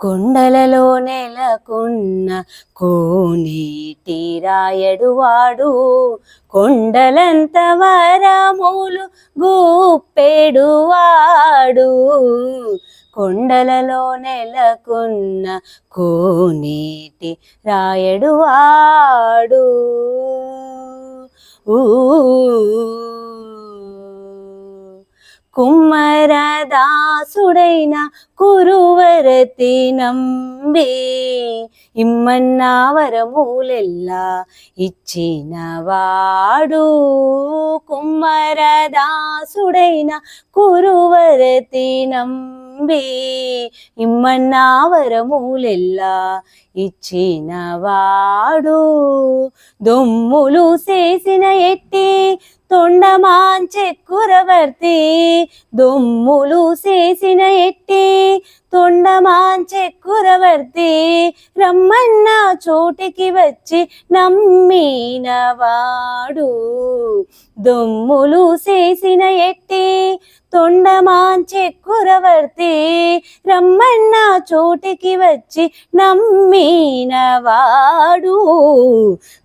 కొండలలో నెలకొన్న కోనేటి రాయడు వాడు. కొండలంత వరములు గూపెడువాడు కొండలలో నెలకొన్న కోనేటి రాయడు వాడు. ఊ కుమ్మరదాసుడైన కురువరతి నంబి ఇమ్మన్నా వరములెల్లా ఇచ్చిన వాడు కుమ్మరదాసుడైన కురువరతి నంబి ఇమ్మన్నా వరములెల్లా ఇచ్చిన వాడు దొమ్ములు చేసిన ఎట్టి తొండమాంచెక్కురవర్తి దొమ్ములు చేసిన ఎట్టి. తొండమాంచెక్కురవర్తి రమ్మన్న చోటికి వచ్చి నమ్మిన వాడు. దొమ్ములు చేసిన ఎట్టి తొండమాంచెక్కురవర్తి రమ్మన్న చోటికి వచ్చి నమ్మిన వాడు.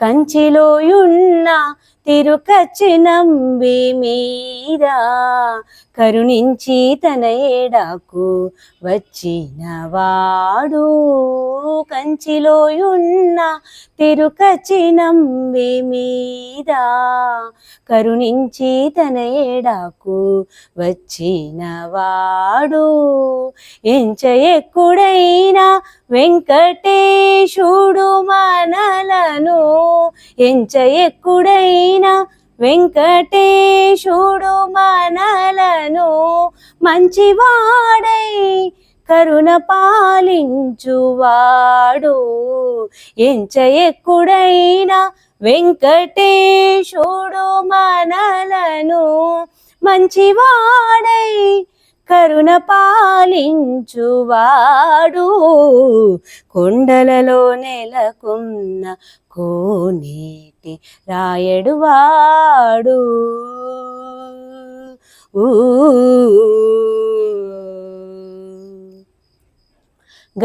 కంచిలోయున్న తిరుకచ్చి నంబి మీరా కరుణించి తన ఏడాకు వచ్చిన వాడు. కంచిలోయున్న తిరుకచ్చి నంబి మీరా కరుణించి తన ఏడాకు వచ్చిన వాడు. ఎంచ ఎక్కుడైనా వెంకటేశుడు ఎంచ ఎక్కుడైనా వెంకటేశుడు మనలను మంచివాడై కరుణ పాలించువాడు. ఎంచ ఎక్కుడైనా వెంకటేశుడు మనలను మంచివాడై కరుణ పాలించువాడు. కొండలలో నెలకున్న కోనేటి రాయడు వాడు. ఊ.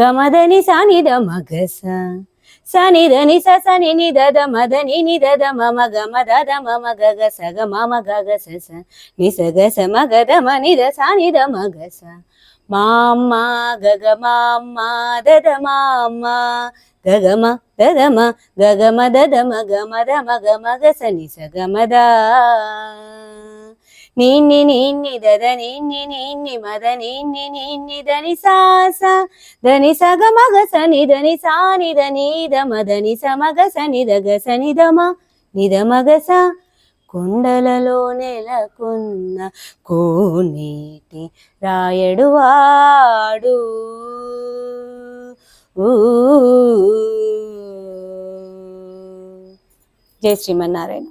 గమదని సానిద మగస సనిదని స సని ని నిదద మదని నిదద మమ గమ దద మమ గగ సగ మమ గగ స స నిసగ స మగద మనిద సనిద మగస మామ్మ గగ మామ్మ దద మామ్మ గగమ దదమ గగమ దదమ గమ దమ గమ గస నిస గమద నిన్ని నిన్ని దద నిన్ని నిన్ని మద నిన్ని నిన్ని దని సాస. దని సగ మగ సని దని సాని దని దమ దని సమగ సని దగ సని దమ నిద మగస కొండలలో నెలకొన్న కోనేటి రాయడు వాడు. ఊ. జై శ్రీమన్నారాయణ.